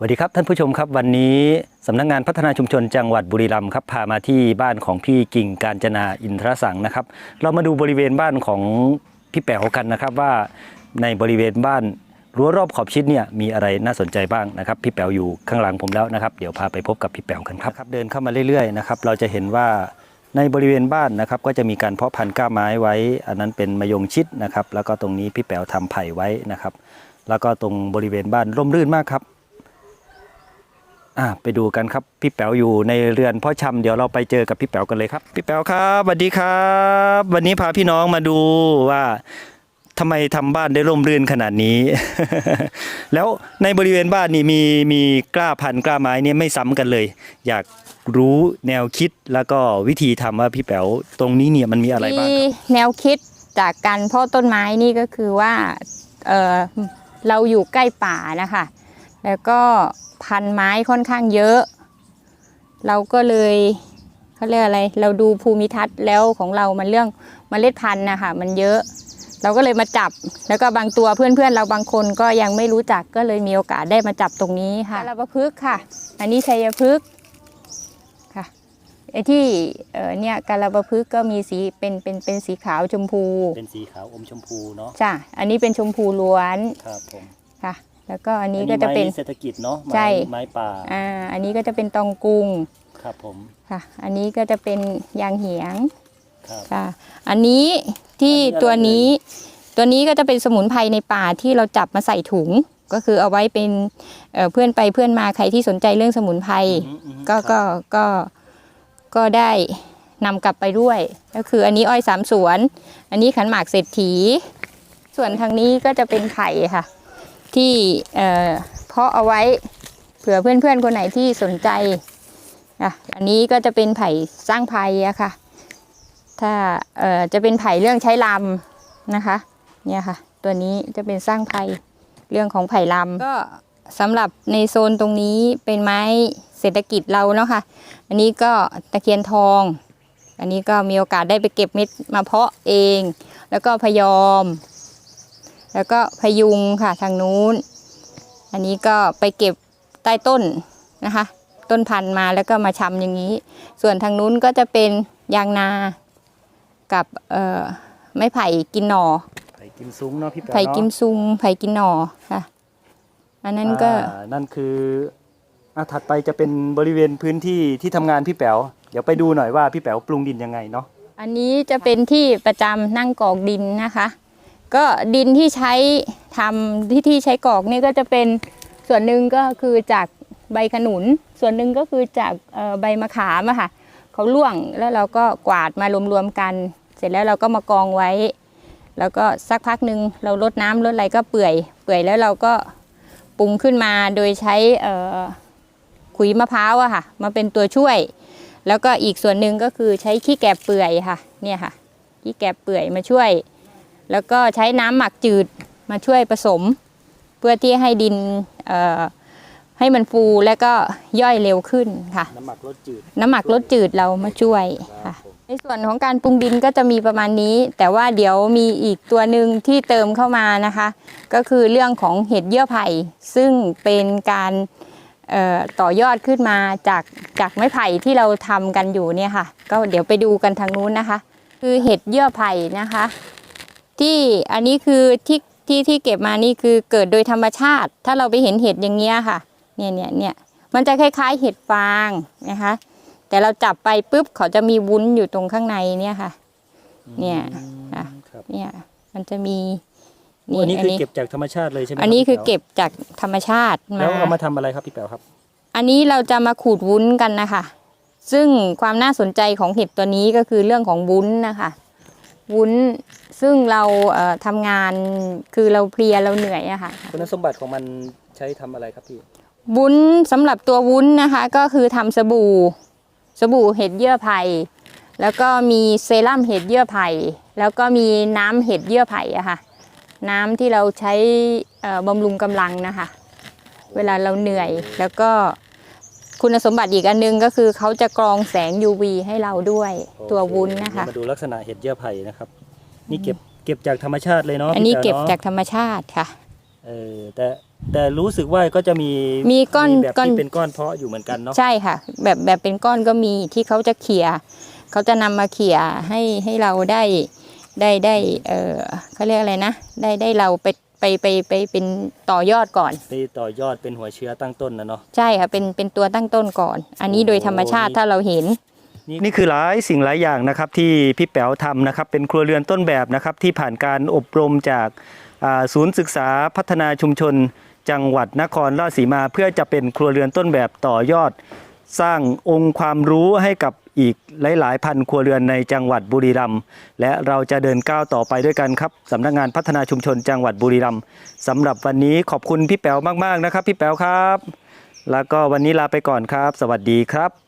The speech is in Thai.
สวัสดีครับท่านผู้ชมครับวันนี้สำนักงานพัฒนาชุมชนจังหวัดบุรีรัมย์ครับพามาที่บ้านของพี่กิ่งการจนาอินทรสังนะครับ เรามาดูบริเวณบ้านของพี่แป๋วกันนะครับว่าในบริเวณบ้านรั้วรอบขอบชิดเนี่ยมีอะไรน่าสนใจบ้างนะครับ พี่แป๋วอยู่ข้างหลังผมแล้วนะครับ เดี๋ยวพาไปพบกับพี่แป๋วกันครับรบเดินเข้ามาเรื่อยๆนะครับเราจะเห็นว่าในบริเวณบ้านนะครับก็จะมีการเพาะพันธุ์ก้าไม้ไว้ อันนั้นเป็นมะยงชิดนะครับแล้วก็ตรงนี้พี่แป๋วทำไผ่ไว้นะครับ แล้วก็ตรงบริเวณบ้านร่มรื่นมากครับ อ่าไปดูกันครับพี่แป๋วอยู่ในเรือนพ่อชำเดี๋ยวเราไปเจอกับพี่แป๋วกันเลยครับ พี่แป๋วครับสวัสดีครับ วันนี้พาพี่น้องมาดูว่าทำไมทำบ้านได้ร่มรื่นขนาดนี้ แล้วในบริเวณบ้านนี่มีมีกล้าพันธุ์กล้าไม้เนี่ยไม่ซ้ำกันเลย อยากรู้แนวคิดแล้วก็วิธีทำว่าพี่แป๋วตรงนี้เนี่ยมันมีอะไรบ้างครับที่แนวคิดจากการเพาะต้นไม้นี่ก็คือว่าเออเราอยู่ใกล้ป่านะคะ แล้วก็พันไม้ค่อนข้างเยอะ เราก็เลยเขาเรียกอะไร เราดูภูมิทัศน์แล้วของเรามันเรื่องมเมล็ดพันธุ์นะคะมันเยอะ เราก็เลยมาจับ แล้วก็บางตัวเพื่อนๆ เราบางคนก็ยังไม่รู้จักก็เลยมีโอกาสได้มาจับตรงนี้ค่ะกาลปะพึกษ์ค่ะ อันนี้ชัยพฤกษ์ค่ะไอ้ที่เออเนี่ยกาลปะพึกษ์ก็มีสีเป็นเป็นเป็นสีขาวชมพู เป็นสีขาวอมชมพูเนาะจ้ะอันนี้เป็นชมพูล้วนครับผมค่ะ แล้วก็อันนี้ก็จะเป็นไม้เศรษฐกิจเนาะไม้ใช่ไม้ป่าอ่าอันนี้ก็จะเป็นตองกุงครับผมค่ะ อันนี้ก็จะเป็นยางเหียงครับค่ะ อันนี้ที่อันนี้อะไรตัวนี้ตัวนี้ก็จะเป็นสมุนไพรในป่าที่เราจับมาใส่ถุงก็คือเอาไว้เป็นเอ่อเพื่อนไปเพื่อนมาใครที่สนใจเรื่องสมุนไพรอืมอืมก็ครับก็ก็ก็ได้นำกลับไปด้วย ก็คืออันนี้อ้อยสามสวน อันนี้ขันหมากเศรษฐี ส่วนทางนี้ก็จะเป็นไผ่ค่ะ ที่เอ่อเพาะเอาไว้เผื่อเพื่อนๆคนไหนที่สนใจอะอันนี้ก็จะเป็นไผ่สร้างไผ่อะค่ะ ถ้าเอ่อจะเป็นไผ่เรื่องใช้ลำนะคะ เนี่ยค่ะ ตัวนี้จะเป็นสร้างไผ่เรื่องของไผ่ลำก็สำหรับในโซนตรงนี้เป็นไม้เศรษฐกิจเราเนาะค่ะ อันนี้ก็ตะเคียนทอง อันนี้ก็มีโอกาสได้ไปเก็บเม็ดมาเพาะเอง แล้วก็พยอม แล้วก็พยุงค่ะทางนู้น อันนี้ก็ไปเก็บใต้ต้นนะคะ ต้นพันธุ์มาแล้วก็มาชำอย่างนี้ ส่วนทางนู้นก็จะเป็นยางนากับเอ่อไม้ไผ่กินหน่อไผ่กิมซุ้งเนาะพี่แป๋วไผ่กิมเนาะซุงไผ่กินหน่อค่ะ อันนั้นก็ อ่านั่นคืออะถัดไปจะเป็นบริเวณพื้นที่ที่ทำงานพี่แป๋วเดี๋ยวไปดูหน่อยว่าพี่แป๋วปรุงดินยังไงเนาะอันนี้จะเป็นที่ประจำนั่งกอกดินนะคะ ก็ดินที่ใช้ทำที่ที่ใช้กอกนี่ก็จะเป็นส่วนหนึ่งก็คือจากใบขนุน ส่วนหนึ่งก็คือจากใบมะขามอะค่ะเขาล่วงแล้วเราก็กวาดมารวมๆกัน เสร็จแล้วเราก็มากองไว้ แล้วก็สักพักหนึ่งเราลดน้ำลดอะไรก็เปื่อย เปื่อยแล้วเราก็ปรุงขึ้นมาโดยใช้ขุยมะพร้าวอะค่ะ มาเป็นตัวช่วย แล้วก็อีกส่วนหนึ่งก็คือใช้ขี้แกบเปื่อยค่ะ เนี่ยค่ะขี้แกบเปื่อยมาช่วย แล้วก็ใช้น้ำหมักจืดมาช่วยผสม เพื่อที่ให้ดินเอ่อให้มันฟูแล้วก็ย่อยเร็วขึ้นค่ะ น้ำหมักรสจืด น้ำหมักลดจืดเรามาช่วยค่ะ ในส่วนของการปรุงดินก็จะมีประมาณนี้ แต่ว่าเดี๋ยวมีอีกตัวหนึ่งที่เติมเข้ามานะคะ ก็คือเรื่องของเห็ดเยื่อไผ่ ซึ่งเป็นการเอ่อต่อยอดขึ้นมาจากจากไม้ไผ่ที่เราทำกันอยู่เนี่ยค่ะ ก็เดี๋ยวไปดูกันทางนู้นนะคะ คือเห็ดเยื่อไผ่นะคะ ที่อันนี้คือที่ที่ที่เก็บมานี่คือเกิดโดยธรรมชาติ ถ้าเราไปเห็นเห็ดอย่างเงี้ยค่ะ เนี่ยเนี่ยเนี่ยมันจะคล้าย ๆ เห็ดฟางนะคะ แต่เราจับไปปุ๊บเขาจะมีวุ้นอยู่ตรงข้างในเนี่ยค่ะ เนี่ยอะครับเนี่ยมันจะมีอันนี้คือเก็บจากธรรมชาติเลยใช่ไหมอันนี้รับคือพี่แป๋วเก็บจากธรรมชาติมาแล้วเอามาทำอะไรครับพี่แป๋วครับ อันนี้เราจะมาขูดวุ้นกันนะคะ ซึ่งความน่าสนใจของเห็ดตัวนี้ก็คือเรื่องของวุ้นนะคะ วุ้น ซึ่งเราเอ่อทำงานคือเราเพลียเราเหนื่อยอะค่ะ คุณสมบัติของมันใช้ทำอะไรครับพี่ วุ้นสำหรับตัววุ้นนะคะก็คือทำสบู่ สบู่เห็ดเยื่อไผ่แล้วก็มีเซรั่มเห็ดเยื่อไผ่แล้วก็มีน้ำเห็ดเยื่อไผ่อะค่ะ น้ำที่เราใช้เอ่อบำรุงกำลังนะคะ เวลาเราเหนื่อยแล้วก็ คุณสมบัติอีกอันนึงก็คือเขาจะกรองแสง UV ให้เราด้วยตัววุ้นนะคะ มาดูลักษณะเห็ดเยื่อไผ่นะครับ นี่เก็บเก็บจากธรรมชาติเลยเนาะอันนี้พี่เก็บแป๋วจากธรรมชาติค่ะเออแต่แต่รู้สึกว่าก็จะมีมีก้อนแบบก้อนที่เป็นก้อนเพาะอยู่เหมือนกันเนาะใช่ค่ะ แบบแบบเป็นก้อนก็มีที่เขาจะเขี่ยเขาจะนำมาเขี่ยให้ให้เราได้ได้ได้เออเขาเรียกอะไรนะ ได้ได้เราไป ไปไปไปเป็นต่อยอดก่อน ไปต่อยอดเป็นหัวเชื้อตั้งต้นนะเนาะ ใช่ค่ะเป็นเป็นตัวตั้งต้นก่อน อันนี้โอ้โดยธรรมชาตินี่ถ้าเราเห็นนี่นี่คือหลายสิ่งหลายอย่างนะครับที่พี่แป๋วทำนะครับเป็นครัวเรือนต้นแบบนะครับที่ผ่านการอบรมจากอ่าศูนย์ศึกษาพัฒนาชุมชน จังหวัดนครราชสีมา เพื่อจะเป็นครัวเรือนต้นแบบต่อยอด สร้างองค์ความรู้ให้กับ อีกหลายๆ พันครัวเรือนในจังหวัดบุรีรัมย์และเราจะเดินก้าวต่อไปด้วยกันครับสำนักงานพัฒนาชุมชนจังหวัดบุรีรัมย์สำหรับวันนี้ขอบคุณพี่แป๋วมากๆนะครับ พี่แป๋วครับ แล้วก็วันนี้ลาไปก่อนครับ สวัสดีครับ